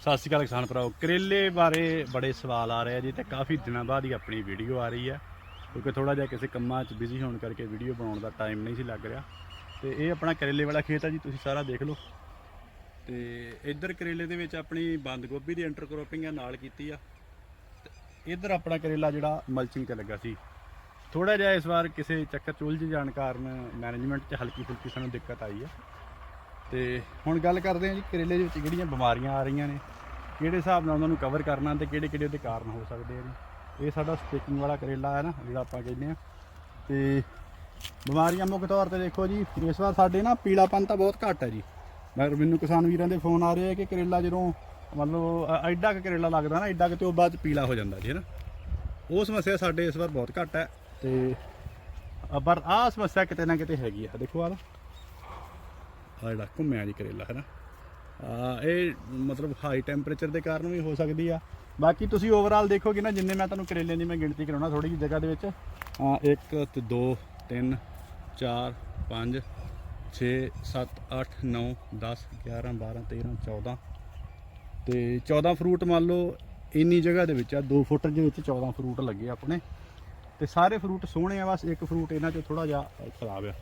ਸਤਿ ਸ਼੍ਰੀ ਅਕਾਲ ਕਿਸਾਨ ਭਰਾਓ ਕਰੇਲੇ ਬਾਰੇ ਬੜੇ ਸਵਾਲ ਆ ਰਹੇ ਆ ਜੀ ਤੇ ਕਾਫੀ ਦਿਨਾਂ ਬਾਅਦ ਹੀ ਆਪਣੀ ਵੀਡੀਓ ਆ ਰਹੀ ਹੈ ਕਿਉਂਕਿ ਥੋੜਾ ਜਿਹਾ ਕਿਸੇ ਕੰਮਾਂ 'ਚ ਬਿਜ਼ੀ ਹੋਣ ਕਰਕੇ ਵੀਡੀਓ ਬਣਾਉਣ ਦਾ ਟਾਈਮ ਨਹੀਂ ਸੀ ਲੱਗ ਰਿਹਾ। ਤੇ ਇਹ ਆਪਣਾ ਕਰੇਲੇ ਵਾਲਾ ਖੇਤ ਆ ਜੀ, ਤੁਸੀਂ ਸਾਰਾ ਦੇਖ ਲਓ। ਤੇ ਇੱਧਰ ਕਰੇਲੇ ਦੇ ਵਿੱਚ ਆਪਣੀ ਬੰਦ ਗੋਭੀ ਦੀ ਇੰਟਰਕ੍ਰੋਪਿੰਗ ਆ, ਨਾਲ ਕੀਤੀ ਆ। ਤੇ ਇੱਧਰ ਆਪਣਾ ਕਰੇਲਾ ਜਿਹੜਾ ਮਲਚਿੰਗ ਤੇ ਲੱਗਾ ਸੀ। ਥੋੜਾ ਜਿਹਾ ਇਸ ਵਾਰ ਕਿਸੇ ਚੱਕਰ ਚ ਉਲਝ ਜਾਣ ਕਾਰਨ ਮੈਨੇਜਮੈਂਟ 'ਚ ਹਲਕੀ ਫੁਲਕੀ ਸਾਨੂੰ ਦਿੱਕਤ ਆਈ ਆ। ਤੇ ਹੁਣ ਗੱਲ ਕਰਦੇ ਹਾਂ ਜੀ, ਕਰੇਲੇ ਦੇ ਵਿੱਚ ਕਿਹੜੀਆਂ ਬਿਮਾਰੀਆਂ ਆ ਰਹੀਆਂ ਨੇ, ਕਿਹੜੇ ਹਿਸਾਬ ਨਾਲ ਉਹਨਾਂ ਨੂੰ ਕਵਰ ਕਰਨਾ ਤੇ ਕਿਹੜੇ ਕਿਹੜੇ ਉਹਦੇ ਕਾਰਨ ਹੋ ਸਕਦੇ ਆ ਇਹ ਸਾਡਾ ਸਟੇਕਿੰਗ ਵਾਲਾ ਕਰੇਲਾ ਹੈ ਨਾ, ਜਿਹੜਾ ਆਪਾਂ ਕਹਿੰਦੇ ਆ ਤੇ ਬਿਮਾਰੀਆਂ ਮੁੱਖ ਤੌਰ ਤੇ ਦੇਖੋ ਜੀ, ਇਸ ਵਾਰ ਸਾਡੇ ਨਾ ਪੀਲਾਪਨ ਤਾਂ ਬਹੁਤ ਘੱਟ ਹੈ ਜੀ। ਮਗਰ ਮੈਨੂੰ ਕਿਸਾਨ ਵੀਰਾਂ ਦੇ ਫੋਨ ਆ ਰਹੇ ਆ ਕਿ ਕਰੇਲਾ ਜਦੋਂ ਮਤਲਬ ਐਡਾ ਕੁ ਕਰੇਲਾ ਲੱਗਦਾ ਨਾ, ਐਡਾ ਕਿ ਤੇ ਉਹ ਬਾਅਦ ਚ ਪੀਲਾ ਹੋ ਜਾਂਦਾ ਜੀ, ਹੈ ਨਾ? ਉਹ ਸਮੱਸਿਆ ਸਾਡੇ ਇਸ ਵਾਰ ਬਹੁਤ ਘੱਟ ਹੈ ਤੇ ਪਰ ਆਹ ਸਮੱਸਿਆ ਕਿਤੇ ਨਾ ਕਿਤੇ ਹੈਗੀ ਆ। ਦੇਖੋ ਆਹ ਆ ਜਿਹੜਾ ਘੁੰਮਿਆ ਜੀ ਕਰੇਲਾ ਹੈ ਨਾ ਆ ਇਹ ਮਤਲਬ ਹਾਈ ਟੈਂਪਰੇਚਰ ਦੇ ਕਾਰਨ ਵੀ ਹੋ ਸਕਦੀ ਆ। ਬਾਕੀ ਤੁਸੀਂ ਓਵਰਆਲ ਦੇਖੋਗੇ ਨਾ, ਜਿੰਨੇ ਮੈਂ ਤੁਹਾਨੂੰ ਕਰੇਲੇ ਦੀ ਮੈਂ ਗਿਣਤੀ ਕਰਾਉਣਾ ਥੋੜੀ ਜਿਹੀ ਜਗ੍ਹਾ ਦੇ ਵਿੱਚ। ਆ 1 ਤੇ 2 3 4 5 6 7 8 9 10 11 12 13 14 ਤੇ 14 ਫਰੂਟ ਮੰਨ ਲਓ, ਇੰਨੀ ਜਗ੍ਹਾ ਦੇ ਵਿੱਚ ਆ 2 ਫੁੱਟ ਦੇ ਵਿੱਚ 14 ਫਰੂਟ ਲੱਗੇ ਆਪਣੇ। ਤੇ ਸਾਰੇ ਫਰੂਟ ਸੋਹਣੇ ਆ, ਬਸ ਇੱਕ ਫਰੂਟ ਇਹਨਾਂ 'ਚੋਂ ਥੋੜਾ ਜਿਹਾ ਖਰਾਬ ਆ।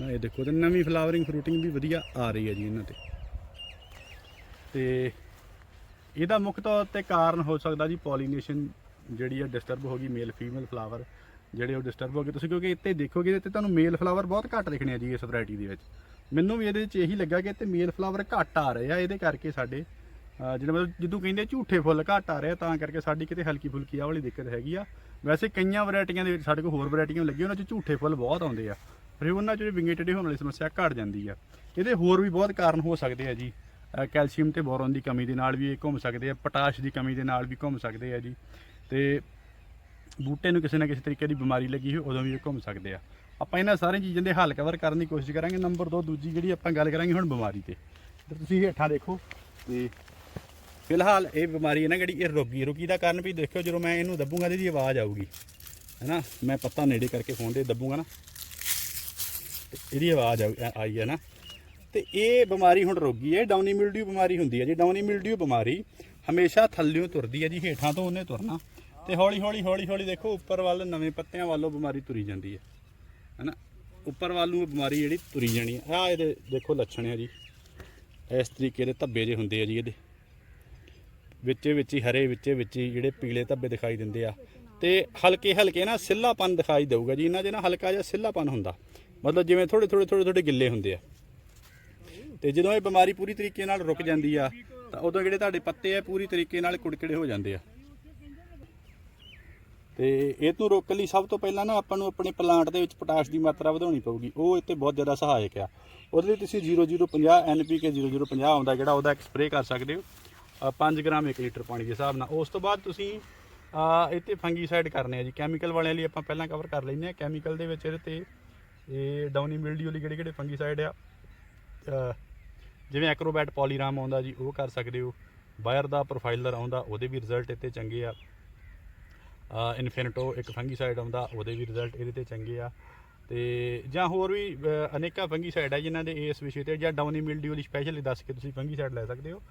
ਨਾ, ਇਹ ਦੇਖੋ ਤੇ ਨਵੀਂ ਫਲਾਵਰਿੰਗ ਫਰੂਟਿੰਗ ਵੀ ਵਧੀਆ ਆ ਰਹੀ ਹੈ ਜੀ ਇਹਨਾਂ ਤੇ। ਤੇ ਇਹਦਾ ਮੁੱਖ ਤੌਰ ਤੇ ਕਾਰਨ ਹੋ ਸਕਦਾ ਜੀ ਪੋਲੀਨੇਸ਼ਨ ਜਿਹੜੀ ਆ ਡਿਸਟਰਬ ਹੋ ਗਈ ਮੇਲ ਫੀਮੇਲ ਫਲਾਵਰ ਜਿਹੜੇ ਉਹ ਡਿਸਟਰਬ ਹੋ ਗਏ। ਤੁਸੀਂ ਕਿਉਂਕਿ ਇੱਥੇ ਦੇਖੋਗੇ ਤੇ ਤੁਹਾਨੂੰ ਮੇਲ ਫਲਾਵਰ ਬਹੁਤ ਘੱਟ ਦਿਖਣੇ ਆ ਜੀ ਇਸ ਵੈਰਾਈਟੀ ਦੇ ਵਿੱਚ। ਮੈਨੂੰ ਵੀ ਇਹਦੇ ਵਿੱਚ ਇਹੀ ਲੱਗਾ ਕਿ ਇੱਥੇ ਮੇਲ ਫਲਾਵਰ ਘੱਟ ਆ ਰਹੇ ਆ, ਇਹਦੇ ਕਰਕੇ ਸਾਡੇ ਜਿਹੜੇ ਮਤਲਬ ਜਿੱਦੋਂ ਕਹਿੰਦੇ ਝੂਠੇ ਫੁੱਲ ਘੱਟ ਆ ਰਹੇ ਆ, ਤਾਂ ਕਰਕੇ ਸਾਡੀ ਕਿਤੇ ਹਲਕੀ ਫੁਲਕੀ ਆ ਵਾਲੀ ਦਿੱਕਤ ਹੈਗੀ ਆ। ਵੈਸੇ ਕਈਆਂ ਵੈਰਾਈਟੀਆਂ ਦੇ ਵਿੱਚ ਸਾਡੇ ਕੋਲ ਹੋਰ ਵੈਰਾਈਟੀਆਂ ਲੱਗੀਆਂ, ਉਹਨਾਂ 'ਚ ਝੂਠੇ ਫੁੱਲ ਬਹੁਤ ਆਉਂਦੇ ਆ। ਫਿਰ ਉਹਨਾਂ 'ਚ ਵਿੰਗੇਟਡ ਹੋਣ ਵਾਲੀ ਸਮੱਸਿਆ ਘਟ ਜਾਂਦੀ ਆ। ਇਹਦੇ ਹੋਰ ਵੀ ਬਹੁਤ ਕਾਰਨ ਹੋ ਸਕਦੇ ਆ ਜੀ। ਕੈਲਸ਼ੀਅਮ ਤੇ ਬੋਰਨ ਦੀ ਕਮੀ ਦੇ ਨਾਲ ਵੀ ਇਹ ਘੁੰਮ ਸਕਦੇ ਆ, ਪੋਟਾਸ਼ ਦੀ ਕਮੀ ਦੇ ਨਾਲ ਵੀ ਘੁੰਮ ਸਕਦੇ ਆ ਜੀ। ਤੇ ਬੂਟੇ ਨੂੰ ਕਿਸੇ ਨਾ ਕਿਸੇ ਤਰੀਕੇ ਦੀ ਬਿਮਾਰੀ ਲੱਗੀ ਹੋਈ, ਉਦੋਂ ਵੀ ਇਹ ਘੁੰਮ ਸਕਦੇ ਆ। ਆਪਾਂ ਇਹਨਾਂ ਸਾਰੀਆਂ ਚੀਜ਼ਾਂ ਦੇ ਹੱਲ ਕਵਰ ਕਰਨ ਦੀ ਕੋਸ਼ਿਸ਼ ਕਰਾਂਗੇ। ਨੰਬਰ 2 ਦੂਜੀ ਜਿਹੜੀ ਆਪਾਂ ਗੱਲ ਕਰਾਂਗੇ ਹੁਣ ਬਿਮਾਰੀ ਤੇ। ਤੁਸੀਂ ਹੇਠਾਂ ਦੇਖੋ ਤੇ ਫਿਲਹਾਲ ਇਹ ਬਿਮਾਰੀ ਹੈ ਨਾ ਜਿਹੜੀ, ਇਹ ਰੋਗੀ ਰੋਗੀ ਦਾ ਕਾਰਨ ਵੀ ਦੇਖਿਓ, ਜਦੋਂ ਮੈਂ ਇਹਨੂੰ ਦੱਬੂਗਾ ਇਹਦੀ ਆਵਾਜ਼ ਆਊਗੀ। ਹੈਨਾ ਮੈਂ ਪੱਤਾ ਨੇੜੇ ਕਰਕੇ ਫੋਨ 'ਤੇ ਦੱਬੂਗਾ ਨਾ। ਇਹਦੀ ਆਵਾਜ਼ ਆ- ਆਈ ਹੈ ਨਾ। ਤੇ ਇਹ ਬਿਮਾਰੀ ਹੁਣ ਰੋਗੀ ਹੈ, ਡਾਊਨੀ ਮਿਲਡਿਊ ਬਿਮਾਰੀ ਹੁੰਦੀ ਹੈ ਜੀ। ਡਾਊਨੀ ਮਿਲਡਿਊ ਬਿਮਾਰੀ ਹਮੇਸ਼ਾ ਥੱਲਿਓਂ ਤੁਰਦੀ ਹੈ ਜੀ, ਹੇਠਾਂ ਤੋਂ ਉਹਨੇ ਤੁਰਨਾ। ਤੇ ਹੌਲੀ ਹੌਲੀ ਹੌਲੀ ਹੌਲੀ ਦੇਖੋ, ਉੱਪਰ ਵੱਲ ਨਵੇਂ ਪੱਤਿਆਂ ਵੱਲੋਂ ਬਿਮਾਰੀ ਤੁਰੀ ਜਾਂਦੀ ਹੈ। ਹੈਨਾ? ਉੱਪਰ ਵੱਲ ਨੂੰ ਬਿਮਾਰੀ ਜਿਹੜੀ ਤੁਰੀ ਜਾਣੀ ਹੈ। ਆ ਇਹਦੇ ਦੇਖੋ ਲੱਛਣ ਹੈ ਜੀ। ਇਸ ਤਰੀਕੇ ਦੇ ਧੱਬੇ ਜੇ ਹੁੰਦੇ ਆ ਜੀ ਇਹਦੇ। ਵਿੱਚੇ ਵਿੱਚ ਹੀ, ਹਰੇ ਵਿੱਚੇ ਵਿੱਚ ਹੀ ਜਿਹੜੇ ਪੀਲੇ ਧੱਬੇ ਦਿਖਾਈ ਦਿੰਦੇ ਆ। ਤੇ ਹਲਕੇ ਹਲਕੇ ਨਾ ਸਿੱਲਾਪਨ ਦਿਖਾਈ ਦੇਊਗਾ ਜੀ। ਇਹਨਾਂ 'ਚ ਨਾ ਹਲਕਾ ਜਿਹਾ ਸਿੱਲਾਪਨ ਹੁੰਦਾ। ਮਤਲਬ ਜਿਵੇਂ ਥੋੜੇ ਥੋੜੇ ਥੋੜੇ ਥੋੜੇ ਗਿੱਲੇ ਹੁੰਦੇ ਆ। ਤੇ ਜਦੋਂ ਇਹ ਬਿਮਾਰੀ ਪੂਰੀ ਤਰੀਕੇ ਨਾਲ ਰੁਕ ਜਾਂਦੀ ਆ, ਤਾਂ ਉਦੋਂ ਜਿਹੜੇ ਤੁਹਾਡੇ ਪੱਤੇ ਆ, ਪੂਰੀ ਤਰੀਕੇ ਨਾਲ ਕੁੜਕੜੇ ਹੋ ਜਾਂਦੇ ਆ। ਤੇ ਇਹ ਤੋਂ ਰੋਕਣ ਲਈ ਸਭ ਤੋਂ ਪਹਿਲਾਂ ਨਾ ਆਪਾਂ ਨੂੰ ਆਪਣੇ ਪਲਾਂਟ ਦੇ ਵਿੱਚ ਪੋਟਾਸ਼ ਦੀ ਮਾਤਰਾ ਵਧਾਉਣੀ ਪਊਗੀ। ਉਹ ਇੱਥੇ ਬਹੁਤ ਜ਼ਿਆਦਾ ਸਹਾਇਕ ਆ। ਉਹਦੇ ਲਈ ਤੁਸੀਂ 0050 NPK 0050 ਆਉਂਦਾ ਜਿਹੜਾ ਉਹਦਾ ਇੱਕ ਸਪਰੇਅ ਕਰ ਸਕਦੇ ਹੋ। 5 ਗ੍ਰਾਮ 1 ਲੀਟਰ ਪਾਣੀ ਦੇ ਹਿਸਾਬ ਨਾਲ। ਉਸ ਤੋਂ ਬਾਅਦ ਤੁਸੀਂ ਇੱਥੇ ਫੰਗੀਸਾਈਡ ਕਰਨੇ ਆ ਜੀ। ਕੈਮੀਕਲ ਵਾਲਿਆਂ ਲਈ ਆਪਾਂ ਪਹਿਲਾਂ ਕਵਰ ਕਰ ਲੈਂਦੇ ਆ ਕੈਮੀਕਲ ਦੇ ਵਿੱਚ ਇਹਦੇ ਤੇ ਇਹ ਡਾਊਨੀ ਮਿਲਡਿਊ ਲਈ ਕਿਹੜੇ ਕਿਹੜੇ ਫੰਗੀਸਾਈਡ ਆ? ਜਿਵੇਂ ਐਕਰੋਬੈਟ ਪੋਲੀਰਾਮ ਆਉਂਦਾ ਜੀ ਉਹ ਕਰ ਸਕਦੇ ਹੋ। ਬਾਇਰ ਦਾ ਪ੍ਰੋਫਾਈਲਰ ਆਉਂਦਾ ਉਹਦੇ ਵੀ ਰਿਜ਼ਲਟ ਇੱਥੇ ਚੰਗੇ ਆ। ਇਨਫਿਨਿਟੋ ਇੱਕ ਫੰਗੀਸਾਈਡ ਆਉਂਦਾ ਉਹਦੇ ਵੀ ਰਿਜ਼ਲਟ ਇਹਦੇ ਤੇ ਚੰਗੇ ਆ। ਤੇ ਜਾਂ ਹੋਰ ਵੀ ਅਹ, ਅਨੇਕਾਂ ਫੰਗੀਸਾਈਡ ਆ ਜਿਨ੍ਹਾਂ ਦੇ ਇਸ ਵਿਸ਼ੇ ਤੇ ਜਾਂ ਡਾਊਨੀ ਮਿਲਡਿਊ ਲਈ ਸਪੈਸ਼ਲੀ ਦੱਸ ਕੇ ਤੁਸੀਂ ਫੰਗੀਸਾਈਡ ਲੈ ਸਕਦੇ ਹੋ।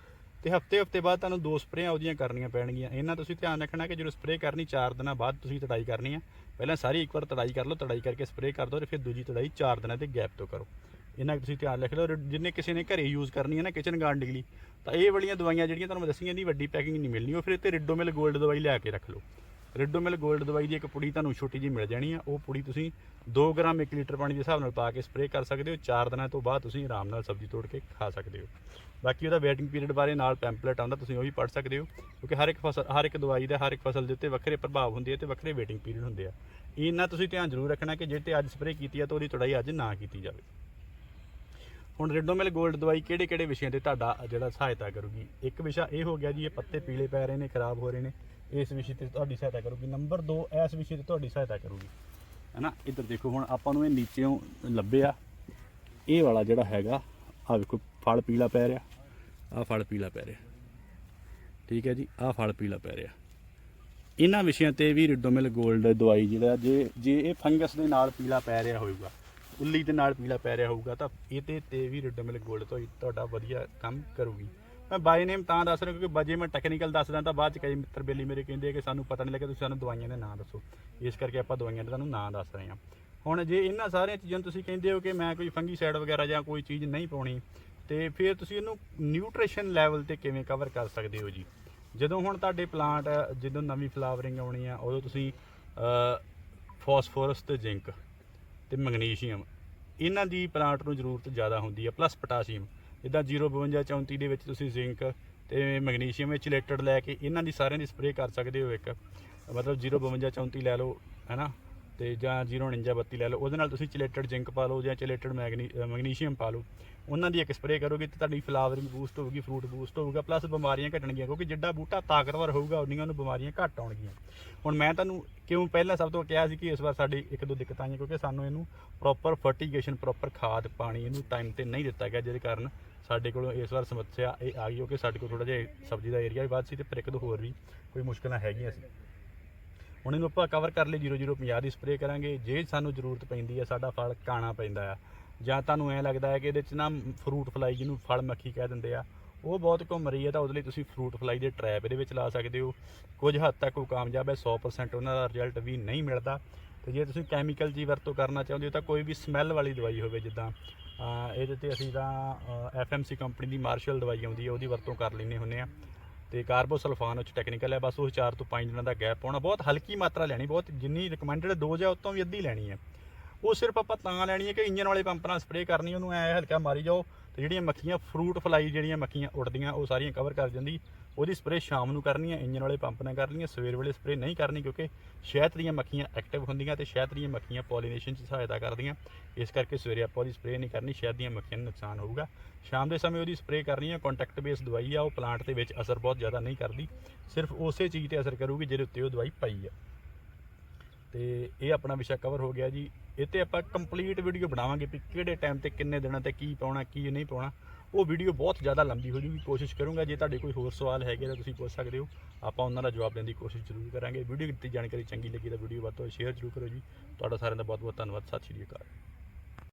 ਤੇ ਹਫ਼ਤੇ ਹਫ਼ਤੇ ਬਾਅਦ ਤੁਹਾਨੂੰ ਦੋ ਸਪਰੇਆਂ ਉਹਦੀਆਂ ਕਰਨੀਆਂ ਪੈਣਗੀਆਂ। ਇਹਨਾਂ ਤੁਸੀਂ ਧਿਆਨ ਰੱਖਣਾ ਕਿ ਜਦੋਂ ਸਪਰੇਅ ਕਰਨੀ 4 ਦਿਨਾਂ ਬਾਅਦ ਤੁਸੀਂ ਤੜਾਈ ਕਰਨੀ ਆ। ਪਹਿਲਾਂ ਸਾਰੀ ਇੱਕ ਵਾਰ ਤੜਾਈ ਕਰ ਲਓ, ਤੜਾਈ ਕਰਕੇ ਸਪਰੇਅ ਕਰ ਦਿਓ ਤੇ ਫਿਰ ਦੂਜੀ ਤੜਾਈ 4 ਦਿਨਾਂ ਦੇ ਗੈਪ ਤੋਂ ਕਰੋ। ਇਹਨਾਂ ਕੁ ਤੁਸੀਂ ਧਿਆਨ ਰੱਖ ਲਓ, ਜਿੰਨੇ ਕਿਸੇ ਨੇ ਘਰੇ ਯੂਜ਼ ਕਰਨੀ ਹੈ ਨਾ ਕਿਚਨ ਗਾਰਡਨਿੰਗ ਲਈ, ਤਾਂ ਇਹ ਵਾਲੀਆਂ ਦਵਾਈਆਂ ਜਿਹੜੀਆਂ ਤੁਹਾਨੂੰ ਦੱਸੀਆਂ ਦੀ ਵੱਡੀ ਪੈਕਿੰਗ ਨਹੀਂ ਮਿਲਣੀ, ਉਹ ਫਿਰ ਇੱਥੇ ਰਿਡੋਮਿਲ 골ਡ ਦਵਾਈ ਲਿਆ ਕੇ ਰੱਖ ਲਓ। ਰਿਡੋਮਿਲ 골ਡ ਦਵਾਈ ਦੀ ਇੱਕ ਪੁੜੀ ਤੁਹਾਨੂੰ ਛੋਟੀ ਜਿਹੀ ਮਿਲ ਜਾਣੀ ਆ। ਉਹ ਪੁੜੀ ਤੁਸੀਂ 2 ਗ੍ਰਾਮ 1 ਲੀਟਰ ਪਾਣੀ ਦੇ ਹਿਸਾਬ ਨਾਲ ਪਾ ਕੇ ਸਪਰੇਅ ਕਰ ਸਕਦੇ ਹੋ। 4 ਦਿਨਾਂ ਤੋਂ ਬਾਅਦ ਤੁਸੀਂ ਆਰਾਮ ਨਾਲ ਸਬਜ਼ੀ ਤੋੜ ਕੇ ਖਾ ਸਕਦੇ ਹੋ। ਬਾਕੀ ਉਹਦਾ ਵੇਟਿੰਗ ਪੀਰੀਅਡ ਬਾਰੇ ਨਾਲ ਪੈਂਪਲੇਟ ਆਉਂਦਾ, ਤੁਸੀਂ ਉਹ ਵੀ ਪੜ੍ਹ ਸਕਦੇ ਹੋ। ਕਿਉਂਕਿ ਹਰ ਇੱਕ ਫਸਲ, ਹਰ ਇੱਕ ਦਵਾਈ ਦਾ, ਹਰ ਇੱਕ ਫਸਲ ਦੇ ਉੱਤੇ ਵੱਖਰੇ ਪ੍ਰਭਾਵ ਹੁੰਦੇ ਆ ਤੇ ਵੱਖਰੇ ਵੇਟਿੰਗ ਪੀਰੀਅਡ ਹੁੰਦੇ ਆ। ਇਹਨਾਂ ਤੁਸੀਂ ਧਿਆਨ ਜ਼ਰੂਰ ਰੱਖਣਾ ਕਿ ਜੇ ਤੇ ਅੱਜ ਸਪਰੇਅ ਕੀਤੀ ਆ ਤਾਂ ਉਹਦੀ ਤੁੜਾਈ ਅੱਜ ਨਾ ਕੀਤੀ ਜਾਵੇ। ਹੁਣ ਰੈਡੋਮਿਲ 골ਡ ਦਵਾਈ ਕਿਹੜੇ ਕਿਹੜੇ ਵਿਸ਼ਿਆਂ ਤੇ ਤੁਹਾਡਾ ਜਿਹੜਾ ਸਹਾਇਤਾ ਕਰੂਗੀ? ਇੱਕ ਵਿਸ਼ਾ ਇਹ ਹੋ ਗਿਆ ਜੀ, ਇਹ ਪੱਤੇ ਪੀਲੇ ਪੈ ਰਹੇ ਨੇ, ਖਰਾਬ ਹੋ ਰਹੇ ਨੇ। ਇਸ ਵਿਸ਼ੇ ਤੇ ਤੁਹਾਡੀ ਸਹਾਇਤਾ ਕਰੂਗੀ। ਨੰਬਰ 2 ਇਸ ਵਿਸ਼ੇ ਤੇ ਤੁਹਾਡੀ ਸਹਾਇਤਾ ਕਰੂਗੀ। ਹੈਨਾ? ਇੱਧਰ ਦੇਖੋ, ਹੁਣ ਆਪਾਂ ਨੂੰ ਇਹ ਨੀਚੇੋਂ ਲੱਭਿਆ। ਇਹ ਵਾਲਾ ਜਿਹੜਾ ਹੈਗਾ ਆ ਵੇਖੋ, ਫਲ ਪੀਲਾ ਪੈ ਰਿਹਾ। ਆ ਫਲ ਪੀਲਾ ਪੈ ਰਿਹਾ। ਠੀਕ ਹੈ ਜੀ ਆ ਫਲ ਪੀਲਾ ਪੈ ਰਿਹਾ। ਇਹਨਾਂ ਵਿਸ਼ਿਆਂ ਤੇ ਵੀ ਰਿਡੋਮਿਲ 골ਡ ਦਵਾਈ ਜਿਹੜਾ, ਜੇ ਜੇ ਇਹ ਫੰਗਸ ਦੇ ਨਾਲ ਪੀਲਾ ਪੈ ਰਿਹਾ ਹੋਊਗਾ, ਉੱਲੀ ਦੇ ਨਾਲ ਪੀਲਾ ਪੈ ਰਿਹਾ ਹੋਊਗਾ, ਤਾਂ ਇਹਦੇ ਤੇ ਵੀ ਰਿਡੋਮਿਲ 골ਡ ਤੋਂ ਤੁਹਾਡਾ ਵਧੀਆ ਕੰਮ ਕਰੂਗੀ। ਮੈਂ ਬਾਈ ਨੇਮ ਤਾਂ ਦੱਸ ਰਿਹਾ ਕਿਉਂਕਿ ਬਜੇ ਮੈਂ ਟੈਕਨੀਕਲ ਦੱਸਦਾ ਤਾਂ ਬਾਅਦ ਚ ਕਈ ਮਿੱਤਰ ਬੇਲੀ ਮੇਰੇ ਕਹਿੰਦੇ ਆ ਕਿ ਸਾਨੂੰ ਪਤਾ ਨਹੀਂ ਲੱਗਿਆ, ਤੁਸੀਂ ਸਾਨੂੰ ਦਵਾਈਆਂ ਦੇ ਨਾਂ ਦੱਸੋ। ਇਸ ਕਰਕੇ ਆਪਾਂ ਦਵਾਈਆਂ ਦੇ ਤੁਹਾਨੂੰ ਨਾਂ ਦੱਸ ਰਹੇ ਹਾਂ। ਹੁਣ ਜੇ ਇਹਨਾਂ ਸਾਰੀਆਂ ਚੀਜ਼ਾਂ ਤੁਸੀਂ ਕਹਿੰਦੇ ਹੋ ਕਿ ਮੈਂ ਕੋਈ ਫੰਗੀਸਾਈਡ ਵਗੈਰਾ ਜਾਂ ਕੋਈ ਚੀਜ਼ ਨਹੀਂ ਪਾਉਣੀ, ਤੇ ਫਿਰ ਤੁਸੀਂ ਇਹਨੂੰ ਨਿਊਟ੍ਰੀਸ਼ਨ ਲੈਵਲ ਤੇ ਕਿਵੇਂ ਕਵਰ ਕਰ ਸਕਦੇ ਹੋ ਜੀ? ਜਦੋਂ ਹੁਣ ਤੁਹਾਡੇ ਪਲਾਂਟ ਜਦੋਂ ਨਵੀਂ ਫਲਾਵਰਿੰਗ ਆਉਣੀ ਆ, ਉਦੋਂ ਤੁਸੀਂ ਫਾਸਫੋਰਸ ਤੇ ਜ਼ਿੰਕ ਤੇ ਮੈਗਨੀਸ਼ੀਅਮ ਇਹਨਾਂ ਦੀ ਪਲਾਂਟ ਨੂੰ ਜ਼ਰੂਰਤ ਜ਼ਿਆਦਾ ਹੁੰਦੀ ਹੈ ਪਲੱਸ ਪੋਟਾਸ਼ੀਅਮ ਜਿੱਦਾਂ 052 34 ਦੇ ਵਿੱਚ ਤੁਸੀਂ ਜ਼ਿੰਕ ਤੇ ਮੈਗਨੀਸ਼ੀਅਮ ਵਿੱਚ ਰਿਲੇਟਡ ਲੈ ਕੇ ਇਹਨਾਂ ਦੀ ਸਾਰਿਆਂ ਦੀ ਸਪਰੇਅ ਕਰ ਸਕਦੇ ਹੋ ਇੱਕ। ਮਤਲਬ 052 34 ਲੈ ਲਓ ਹੈਨਾ ਤੇ ਜਾਂ 049 32 ਲੈ ਲਓ। ਉਹਦੇ ਨਾਲ ਤੁਸੀਂ ਚਿਲੇਟਡ ਜ਼ਿੰਕ ਪਾ ਲਓ ਜਾਂ ਚਿਲੇਟਡ ਮੈਗਨੀਸ਼ੀਅਮ ਪਾ ਲਓ। ਉਹਨਾਂ ਦੀ ਇੱਕ ਸਪਰੇਅ ਕਰੋਗੇ ਤੇ ਤੁਹਾਡੀ ਫਲਾਵਰਿੰਗ ਬੂਸਟ ਹੋਊਗੀ, ਫਰੂਟ ਬੂਸਟ ਹੋਊਗਾ, ਪਲੱਸ ਬਿਮਾਰੀਆਂ ਘਟਣਗੀਆਂ, ਕਿਉਂਕਿ ਜਿੱਡਾ ਬੂਟਾ ਤਾਕਤਵਰ ਹੋਊਗਾ, ਉਨੀਆਂ ਨੂੰ ਬਿਮਾਰੀਆਂ ਘੱਟ ਆਉਣਗੀਆਂ। ਹੁਣ ਮੈਂ ਤੁਹਾਨੂੰ ਕਿਉਂ ਪਹਿਲਾਂ ਸਭ ਤੋਂ ਕਿਹਾ ਸੀ ਕਿ ਇਸ ਵਾਰ ਸਾਡੀ ਇੱਕ ਦੋ ਦਿੱਕਤਾਂ ਆਈਆਂ, ਕਿਉਂਕਿ ਸਾਨੂੰ ਇਹਨੂੰ ਪ੍ਰੋਪਰ ਫਰਟੀਗੇਸ਼ਨ ਪ੍ਰੋਪਰ ਖਾਦ, ਪਾਣੀ ਇਹਨੂੰ ਟਾਈਮ ਤੇ ਨਹੀਂ ਦਿੱਤਾ ਗਿਆ, ਜਿਹਦੇ ਕਾਰਨ ਸਾਡੇ ਕੋਲ ਇਸ ਵਾਰ ਸਮੱਸਿਆ ਇਹ ਆ ਗਈ, ਕਿਉਂਕਿ ਸਾਡੇ ਕੋਲ ਥੋੜਾ ਜਿਹਾ ਸਬਜ਼ੀ ਦਾ ਏਰੀਆ ਵੀ ਵੱਧ ਸੀ ਤੇ ਫਿਰ ਇੱਕ ਦੋ ਹੋਰ ਵੀ ਕੋਈ ਮੁਸ਼ਕਲਾਂ ਹੈਗੀਆਂ ਸੀ। ਹੁਣ ਇਹਨੂੰ ਆਪਾਂ ਕਵਰ ਕਰ ਲਈ 0050 ਦੀ ਸਪਰੇਅ ਕਰਾਂਗੇ। ਜੇ ਸਾਨੂੰ ਜ਼ਰੂਰਤ ਪੈਂਦੀ ਹੈ ਸਾਡਾ ਫਲ ਕਾਣਾ ਪੈਂਦਾ ਆ। ਜਾਂ ਤੁਹਾਨੂੰ ਐ ਲੱਗਦਾ ਹੈ ਕਿ ਇਹਦੇ 'ਚ ਨਾ ਫਰੂਟ ਫਲਾਈ ਜਿਹਨੂੰ ਫਲ ਮੱਖੀ ਕਹਿ ਦਿੰਦੇ ਆ, ਉਹ ਬਹੁਤ ਘੁੰਮ ਰਹੀ ਹੈ ਤਾਂ ਉਹਦੇ ਲਈ ਤੁਸੀਂ ਫਰੂਟ ਫਲਾਈ ਦੇ ਟਰੈਪ ਇਹਦੇ ਵਿੱਚ ਲਾ ਸਕਦੇ ਹੋ। ਕੁਝ ਹੱਦ ਤੱਕ ਉਹ ਕਾਮਯਾਬ ਹੈ 100% ਉਹਨਾਂ ਦਾ ਰਿਜ਼ਲਟ ਵੀ ਨਹੀਂ ਮਿਲਦਾ। ਤੇ ਜੇ ਤੁਸੀਂ ਕੈਮੀਕਲ ਦੀ ਵਰਤੋਂ ਕਰਨਾ ਚਾਹੁੰਦੇ ਹੋ, ਤਾਂ ਕੋਈ ਵੀ ਸਮੈਲ ਵਾਲੀ ਦਵਾਈ ਹੋਵੇ, ਜਿੱਦਾਂ ਇਹਦੇ ਤੇ ਅਸੀਂ ਤਾਂ ਐਫਐਮਸੀ ਕੰਪਨੀ ਦੀ ਮਾਰਸ਼ਲ ਦਵਾਈ ਆਉਂਦੀ ਹੈ ਉਹਦੀ ਵਰਤੋਂ ਕਰ ਲੈਂਦੇ ਹੁੰਦੇ ਆ। ਤੇ ਕਾਰਬੋਸਲਫਾਨ ਵਿੱਚ ਟੈਕਨੀਕਲ ਹੈ, ਬਸ ਉਹ 4 ਤੋਂ 5 ਦਿਨਾਂ ਦਾ ਗੈਪ ਪਾਉਣਾ, ਬਹੁਤ ਹਲਕੀ ਮਾਤਰਾ ਲੈਣੀ, ਬਹੁਤ ਜਿੰਨੀ ਰਿਕਮੈਂਡਡ ਡੋਜ਼ ਹੈ ਉਸ ਵੀ ਅੱਧੀ ਲੈਣੀ ਹੈ। ਉਹ ਸਿਰਫ ਆਪਾਂ ਤਾਂ ਲੈਣੀ ਹੈ ਕਿ ਇੰਜਨ ਵਾਲੇ ਪੰਪ ਨਾਲ ਸਪਰੇਅ ਕਰਨੀ, ਉਹਨੂੰ ਐ ਹਲਕਾ ਮਾਰੀ ਜਾਓ ਤੇ ਜਿਹੜੀਆਂ ਮੱਖੀਆਂ ਫਰੂਟ ਫਲਾਈ ਜਿਹੜੀਆਂ ਮੱਖੀਆਂ ਉੱਡਦੀਆਂ, ਉਹ ਸਾਰੀਆਂ ਕਵਰ ਕਰ ਜਾਂਦੀ ਉਹਦੀ ਸਪਰੇਅ ਸ਼ਾਮ ਨੂੰ ਕਰਨੀ ਹੈ ਇੰਜਨ ਵਾਲੇ ਪੰਪ ਨਾਲ ਕਰਨੀ ਹੈ, ਸਵੇਰ ਵੇਲੇ ਸਪਰੇਅ ਨਹੀਂ ਕਰਨੀ ਕਿਉਂਕਿ ਸ਼ਹਿਦ ਦੀਆਂ ਮੱਖੀਆਂ ਐਕਟਿਵ ਹੁੰਦੀਆਂ ਤੇ ਸ਼ਹਿਦ ਦੀਆਂ ਮੱਖੀਆਂ ਪੋਲੀਨੇਸ਼ਨ 'ਚ ਸਹਾਇਤਾ ਕਰਦੀਆਂ। ਇਸ ਕਰਕੇ ਸਵੇਰੇ ਆਪਾਂ ਉਹਦੀ ਸਪਰੇਅ ਨਹੀਂ ਕਰਨੀ, ਸ਼ਹਿਦ ਦੀਆਂ ਮੱਖੀਆਂ ਨੂੰ ਨੁਕਸਾਨ ਹੋਊਗਾ। ਸ਼ਾਮ ਦੇ ਸਮੇਂ ਉਹਦੀ ਸਪਰੇਅ ਕਰਨੀ ਹੈ ਕੰਟੈਕਟ ਬੇਸ ਦਵਾਈ ਆ, ਉਹ ਪਲਾਂਟ ਦੇ ਵਿੱਚ ਅਸਰ ਬਹੁਤ ਜ਼ਿਆਦਾ ਨਹੀਂ ਕਰਦੀ। ਸਿਰਫ ਉਸੇ ਚੀਜ਼ ਤੇ ਅਸਰ ਕਰੂਗੀ, ਜਿਹਦੇ ਉੱਤੇ ਉਹ ਦਵਾਈ ਪਈ ਆ। ਤੇ ਇਹ ਆਪਣਾ ਵਿਸ਼ਾ ਕਵਰ ਹੋ ਗਿਆ ਜੀ। ਇਹ ਤੇ ਆਪਾਂ ਕੰਪਲੀਟ ਵੀਡੀਓ ਬਣਾਵਾਂਗੇ ਵੀ ਕਿਹੜੇ ਟਾਈਮ ਤੇ ਕਿੰਨੇ ਦਿਨਾਂ ਤੇ ਕੀ ਪਾਉਣਾ, ਕੀ ਨਹੀਂ ਪਾਉਣਾ। ਉਹ ਵੀਡੀਓ ਬਹੁਤ ਜ਼ਿਆਦਾ ਲੰਬੀ ਹੋ ਜੂਗੀ ਕੋਸ਼ਿਸ਼ ਕਰੂੰਗਾ। ਜੇ ਤੁਹਾਡੇ ਕੋਈ ਹੋਰ ਸਵਾਲ ਹੈਗੇ ਤਾਂ ਤੁਸੀਂ ਪੁੱਛ ਸਕਦੇ ਹੋ। ਆਪਾਂ ਉਹਨਾਂ ਦਾ ਜਵਾਬ ਦੇਣ ਦੀ ਕੋਸ਼ਿਸ਼ ਜ਼ਰੂਰ ਕਰਾਂਗੇ। ਵੀਡੀਓ ਦੀ ਜਾਣਕਾਰੀ ਚੰਗੀ ਲੱਗੀ ਤਾਂ ਵੀਡੀਓ ਵੱਧ ਤੋਂ ਵੱਧ ਸ਼ੇਅਰ ਜ਼ਰੂਰ ਕਰੋ ਜੀ। ਤੁਹਾਡਾ ਸਾਰਿਆਂ ਦਾ ਬਹੁਤ ਬਹੁਤ ਧੰਨਵਾਦ। ਸਤਿ ਸ਼੍ਰੀ ਅਕਾਲ।